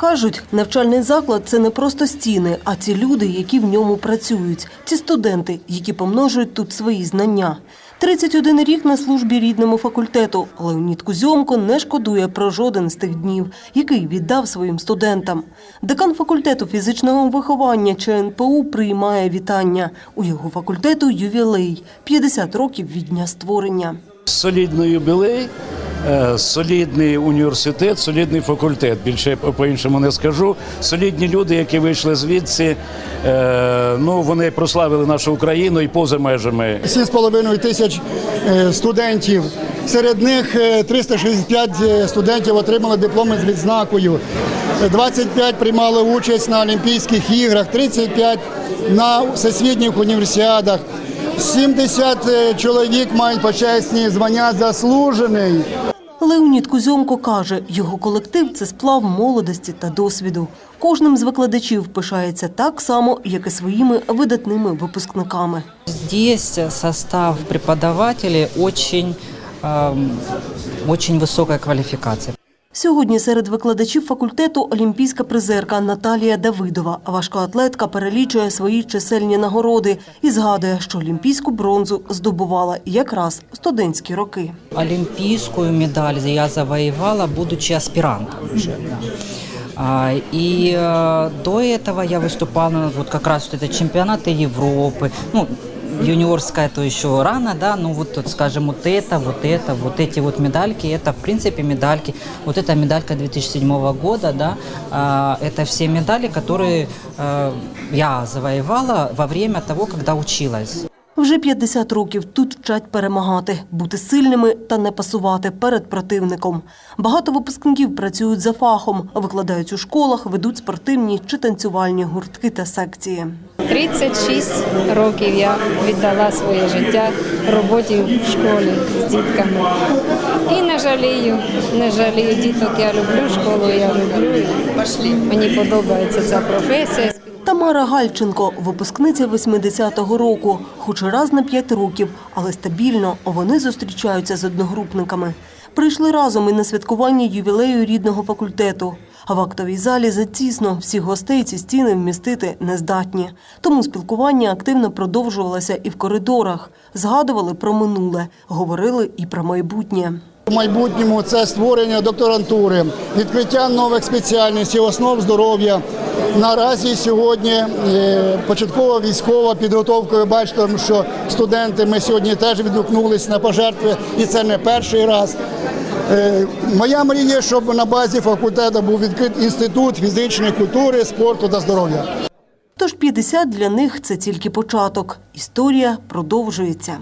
Кажуть, навчальний заклад це не просто стіни, а ці люди, які в ньому працюють, ці студенти, які помножують тут свої знання. 31 рік на службі рідному факультету. Леонід Кузьомко не шкодує про жоден з тих днів, який віддав своїм студентам. Декан факультету фізичного виховання ЧНПУ приймає вітання. У його факультету ювілей 50 років від дня створення. Солідний юбілей, солідний університет, солідний факультет. Більше по-іншому не скажу. Солідні люди, які вийшли звідси. е, Ну вони прославили нашу Україну і поза межами 7,5 тисяч е, студентів. Серед них е, 365 студентів отримали дипломи з відзнакою. Е, 25 приймали участь на Олімпійських іграх, 35 на всесвітніх універсіадах. 70 е, чоловік мають почесні звання заслужений. Леонід Кузьомко каже, його колектив це сплав молодості та досвіду. Кожним з викладачів пишається так само, як і своїми видатними випускниками. Здесь состав преподавателей очень, висока квалификация. Сьогодні серед викладачів факультету олімпійська призерка Наталія Давидова. Важкоатлетка перелічує свої чисельні нагороди і згадує, що олімпійську бронзу здобувала якраз в студентські роки. Олимпийскую медаль я завоевала, будучи аспирантом уже. да. А, И э, до этого я выступала на вот как раз вот это чемпионаты Европы. Ну, юниорская, то еще рано, да, ну вот, вот, скажем, вот это, вот это, вот эти вот медальки, это, в принципе, медальки. Вот эта медалька 2007 года, да, а, это все медали, которые э, я завоевала во время того, когда училась. Вже 50 років тут вчать перемагати, бути сильними та не пасувати перед противником. Багато випускників працюють за фахом, викладають у школах, ведуть спортивні чи танцювальні гуртки та секції. 36 років я віддала своє життя роботі в школі з дітками. І не жалію, не жалію діток. Я люблю школу, я люблю. Мені подобається ця професія. Тамара Гальченко, випускниця 80-го року, хоч раз на 5 років, але стабільно вони зустрічаються з одногрупниками. Прийшли разом і на святкування ювілею рідного факультету. А в актовій залі затісно всіх гостей ці стіни вмістити не здатні. Тому спілкування активно продовжувалося і в коридорах. Згадували про минуле, говорили і про майбутнє. Майбутньому це створення докторантури, відкриття нових спеціальностей, основ здоров'я. Наразі сьогодні е, початкова військова підготовка. Ви бачите, що студенти ми сьогодні теж відгукнулись на пожертви, і це не перший раз. Е, Моя мрія, щоб на базі факультету був відкритий інститут фізичної культури, спорту та здоров'я. Тож 50 для них це тільки початок. Історія продовжується.